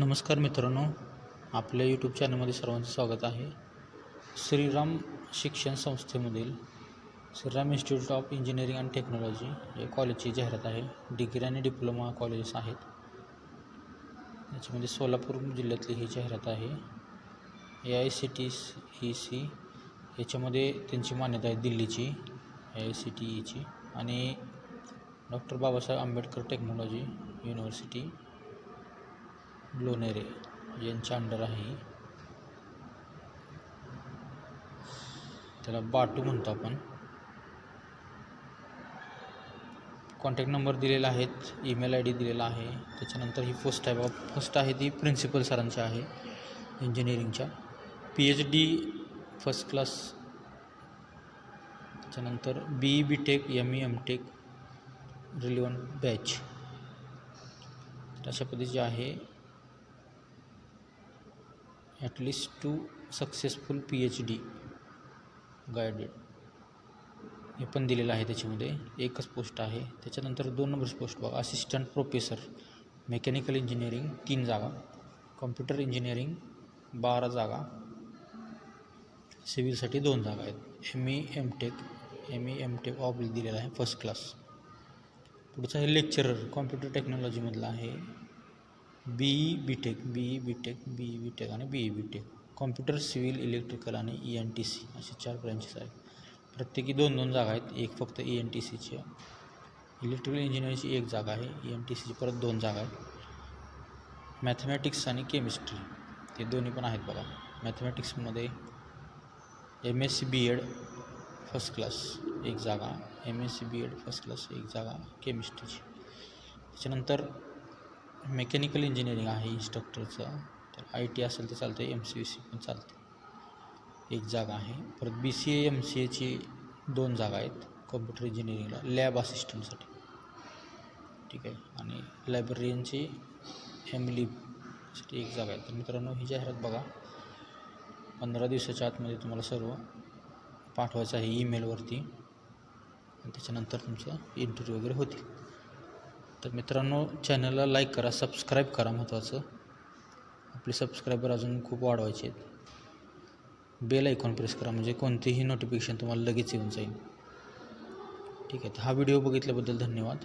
नमस्कार मित्रांनो आपल्या यूट्यूब चॅनलमध्ये सर्वांचं स्वागत आहे. श्रीराम शिक्षण संस्थेमधील Shriram institute of engineering and technology या कॉलेजची जाहिरात आहे. डिग्री आणि डिप्लोमा कॉलेजेस आहेत. याच्यामध्ये सोलापूर जिल्ह्यातली ही जाहिरात आहे. A I C T E C याच्यामध्ये त्यांची मान्यता आहे दिल्लीची ए आय सी टी ईची आणि doctor Babasaheb Ambedkar technology university Lonere यांच्या अंडर आहे. त्याला बाटू म्हणतो आपण. कॉन्टॅक्ट नंबर दिलेला आहेत ईमेल आय डी दिलेला आहे. त्याच्यानंतर ही पोस्ट आहे बघा. फर्स्ट आहे ती प्रिन्सिपल सरांची आहे इंजिनिअरिंगच्या P H D first class त्याच्यानंतर B E B tech M E M tech relevant batch अशा पद्धतीचे आहे. At least two successful P H D guided हे पण दिलेलं आहे त्याच्यामध्ये. एकच पोस्ट आहे. त्याच्यानंतर दोन नंबरची पोस्ट बघा. असिस्टंट प्रोफेसर मेकॅनिकल इंजिनिअरिंग तीन जागा. कॉम्प्युटर इंजिनिअरिंग बारा जागा. सिव्हिलसाठी दोन जागा आहेत. M E M tech M E M tech oblique दिलेला आहे फर्स्ट क्लास पुढचं आहे लेक्चरर कॉम्प्युटर टेक्नॉलॉजीमधला आहे. B E B tech B E B tech B E B tech आणि B E B tech computer civil electrical आणि E N T C असे चार ब्रँचेस आहेत. प्रत्येकी दोन दोन जागा आहेत. एक फक्त ई एन टी सीची इलेक्ट्रिकल इंजिनिअरिंगची एक जागा आहे. ई एन टी सीची परत दोन जागा आहेत. मॅथमॅटिक्स आणि केमिस्ट्री ते दोन्ही पण आहेत बघा. मॅथमॅटिक्समध्ये M S C B ed first class एक जागा. M S C B ed first class एक जागा. केमिस्ट्रीची त्याच्यानंतर मेकॅनिकल इंजिनिअरिंग आहे इन्स्ट्रक्टरचं. तर आय टी असेल तर चालतं एम सी सी पण चालते एक जागा आहे. परत B C A M C एची दोन जागा आहेत कॉम्प्युटर इंजिनिअरिंगला लॅब असिस्टंटसाठी. ठीक आहे? आणि लायब्ररियनची एमसाठी एक जागा आहे. तर मित्रांनो ही जाहिरात बघा. पंधरा दिवसाच्या आतमध्ये तुम्हाला सर्व पाठवायचं आहे ईमेलवरती. आणि त्याच्यानंतर तुमचं इंटरव्ह्यू वगैरे होतील. तर मित्रांनो चॅनलला लाईक करा सबस्क्राईब करा महत्त्वाचं आपले सबस्क्रायबर अजून खूप वाढवायचे आहेत. बेल आयकॉन प्रेस करा म्हणजे कोणतेही नोटिफिकेशन तुम्हाला लगेच येऊन जाईल. ठीक आहे तर हा व्हिडिओ बघितल्याबद्दल धन्यवाद.